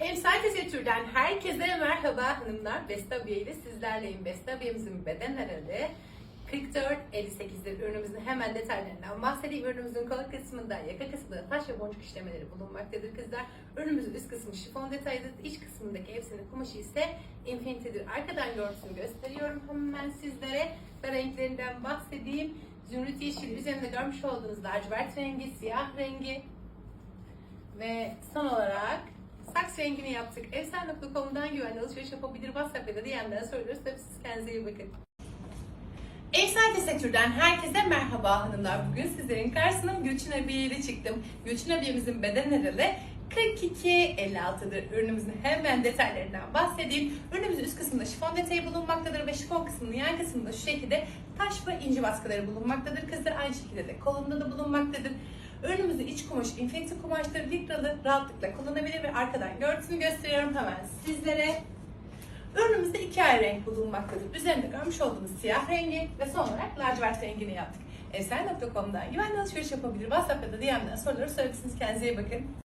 Emsal Tesettür'den herkese merhaba hanımlar. Beste abiye ile sizlerleyim. Beste abiyemizin beden aralığı 44-58'dir. Ürünümüzün hemen detaylarından bahsedeyim. Ürünümüzün kol kısmında, yaka kısmında taş ve boncuk işlemeleri bulunmaktadır kızlar. Ürünümüzün üst kısmı şifon detaylıdır. İç kısmındaki hepsinin kumaşı ise infinity'dir. Arkadan görüntüsünü gösteriyorum hemen sizlere. Ve renklerinden bahsedeyim. Zümrüt yeşil üzerinde görmüş olduğunuz lacivert rengi, siyah rengi, ve son olarak rengini yaptık. Evsel.com'dan güvenli alışveriş yapabilir. WhatsApp ya da DM'den soruyoruz. Tabii siz kendinize iyi bakın. Evsel Tesettür'den herkese merhaba hanımlar. Bugün sizlerin karşısına Gülçin Abiye çıktım. Gülçin Abiye'mizin beden aralığı 42-56'dır. Ürünümüzün hemen detaylarından bahsedeyim. Ürünümüzün üst kısmında şifon detayı bulunmaktadır ve şifon kısmının yan kısmında şu şekilde taş ve inci baskıları bulunmaktadır. Kızlar aynı şekilde de kolunda da bulunmaktadır. Ürünümüzün iç kumaşı infekti kumaştır. Likralı rahatlıkla kullanabilir ve arkadan görüntüsünü gösteriyorum hemen sizlere. Ürünümüzde iki ayrı renk bulunmaktadır. Üzerinde görmüş olduğunuz siyah rengi ve son olarak lacivert rengini yaptık. Esen.com'dan güvenli alışveriş yapabilir. WhatsApp ya da DM'den soruları sorabilirsiniz. Kendinize iyi bakın.